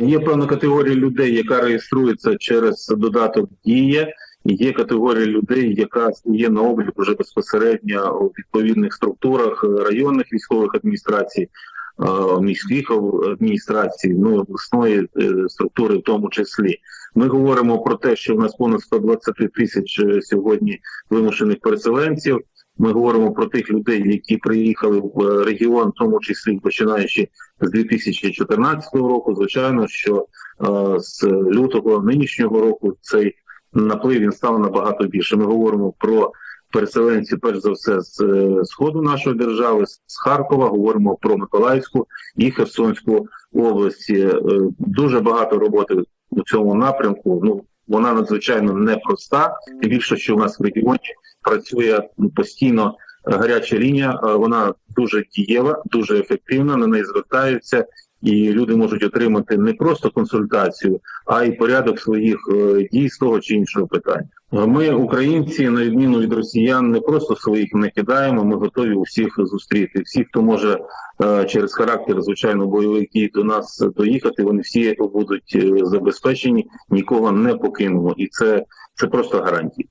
Є певна категорія людей, яка реєструється через додаток Дія. Є категорія людей, яка є на облік вже безпосередньо у відповідних структурах е, районних військових адміністрацій, е, міських адміністрацій, ну обласної е, структури, в тому числі. Ми говоримо про те, що в нас понад 120 тисяч сьогодні вимушених переселенців. Ми говоримо про тих людей, які приїхали в е, регіон, в тому числі починаючи з 2014 року. Звичайно, що е, з лютого нинішнього року цей наплив він став набагато більше. Ми говоримо про переселенців, перш за все, з е, сходу нашої держави, з Харкова. Говоримо про Миколаївську і Херсонську області. Е, Дуже багато роботи у цьому напрямку. Ну вона надзвичайно непроста. Тим більше, що у нас в регіоні працює постійно е, гаряча лінія. е, Вона дуже дієва, дуже ефективна. На неї звертаються, і люди можуть отримати не просто консультацію, а й порядок своїх е, дій з того чи іншого питання. Ми, українці, на відміну від росіян, не просто своїх не кидаємо. Ми готові усіх зустріти. Всі, хто може е, через характер, звичайно, бойових дій до нас доїхати, вони всі будуть е, забезпечені, нікого не покинемо, і це, це просто гарантія.